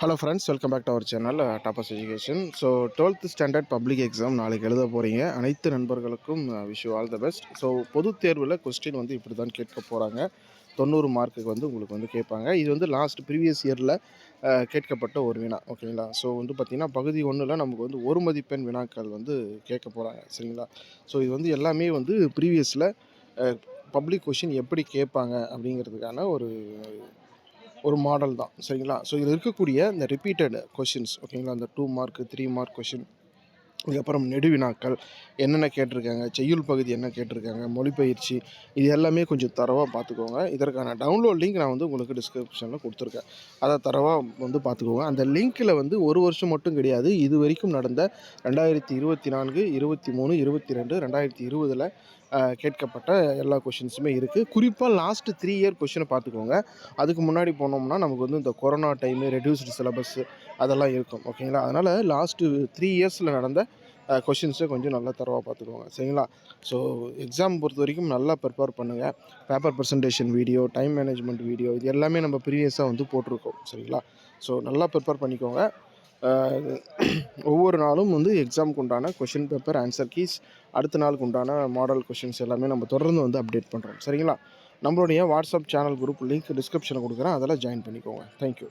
Hello friends welcome back to our channel toppers education so twelfth standard public exam நாளைக்கு எழுத போகிறீங்க அனைத்து நண்பர்களுக்கும் wish all the best so பொதுத் தேர்வில் கொஸ்டின் வந்து இப்படி தான் கேட்க போகிறாங்க தொண்ணூறு மார்க்குக்கு வந்து உங்களுக்கு வந்து கேட்பாங்க. இது வந்து லாஸ்ட் ப்ரீவியஸ் இயரில் கேட்கப்பட்ட ஒரு வினா ஓகேங்களா ஸோ வந்து பார்த்திங்கன்னா பகுதி ஒன்றில் நமக்கு வந்து ஒரு மதிப்பெண் வினாக்கள் வந்து கேட்க போகிறாங்க சரிங்களா? ஸோ இது வந்து எல்லாமே வந்து ப்ரீவியஸில் பப்ளிக் கொஷின் எப்படி கேட்பாங்க அப்படிங்கிறதுக்கான ஒரு ஒரு மாடல் தான் சரிங்களா? ஸோ இதில் இருக்கக்கூடிய இந்த ரிப்பீட்டட் கொஷின்ஸ் ஓகேங்களா அந்த two mark three mark question அதுக்கப்புறம் நெடுவினாக்கள் என்னென்ன கேட்டிருக்காங்க செய்யுள் பகுதி என்ன கேட்டிருக்காங்க மொழிபெயர்ச்சி இது எல்லாமே கொஞ்சம் தரவாக பார்த்துக்கோங்க. இதற்கான டவுன்லோட் லிங்க் நான் வந்து உங்களுக்கு டிஸ்கிரிப்ஷனில் கொடுத்துருக்கேன். அதை தரவாக வந்து பார்த்துக்கோங்க. அந்த லிங்க்கில் வந்து ஒரு வருஷம் மட்டும் கிடையாது. இது வரைக்கும் நடந்த ரெண்டாயிரத்தி இருபத்தி நான்கு இருபத்தி மூணு இருபத்தி ரெண்டு ரெண்டாயிரத்தி இருபதில் கேட்கப்பட்ட எல்லா கொஷின்ஸுமே இருக்குது குறிப்பாக லாஸ்ட்டு த்ரீ இயர் கொஷினை பார்த்துக்கோங்க. அதுக்கு முன்னாடி போனோம்னா நமக்கு வந்து இந்த கொரோனா டைமு ரெடியூஸ்டு சிலபஸ் அதெல்லாம் இருக்கும். ஓகேங்களா? அதனால் லாஸ்ட்டு த்ரீ இயர்ஸில் நடந்த கொஷின்ஸை கொஞ்சம் நல்லா தரவாக பார்த்துக்கோங்க. சரிங்களா? ஸோ எக்ஸாம் பொறுத்த வரைக்கும் நல்லா ப்ரிப்பேர் பண்ணுங்கள் paper presentation video time management video இது எல்லாமே நம்ம ப்ரீவியஸாக வந்து போட்டிருக்கோம். சரிங்களா? ஸோ நல்லா ப்ரிப்பேர் பண்ணிக்கோங்க. ஒவ்வொரு நாளும் வந்து எக்ஸாமுக்கு உண்டான கொஷின் பேப்பர் ஆன்சர் கீஸ் அடுத்த நாளுக்கு உண்டான மாடல் கொஷின்ஸ் எல்லாமே நம்ம தொடர்ந்து வந்து அப்டேட் பண்ணுறோம் சரிங்களா? நம்மளுடைய வாட்ஸ்அப் சேனல் குரூப் லிங்க் டிஸ்கிரிப்ஷனில் கொடுக்குறேன். அதெல்லாம் ஜாயின் பண்ணிக்கோங்க. தேங்க்யூ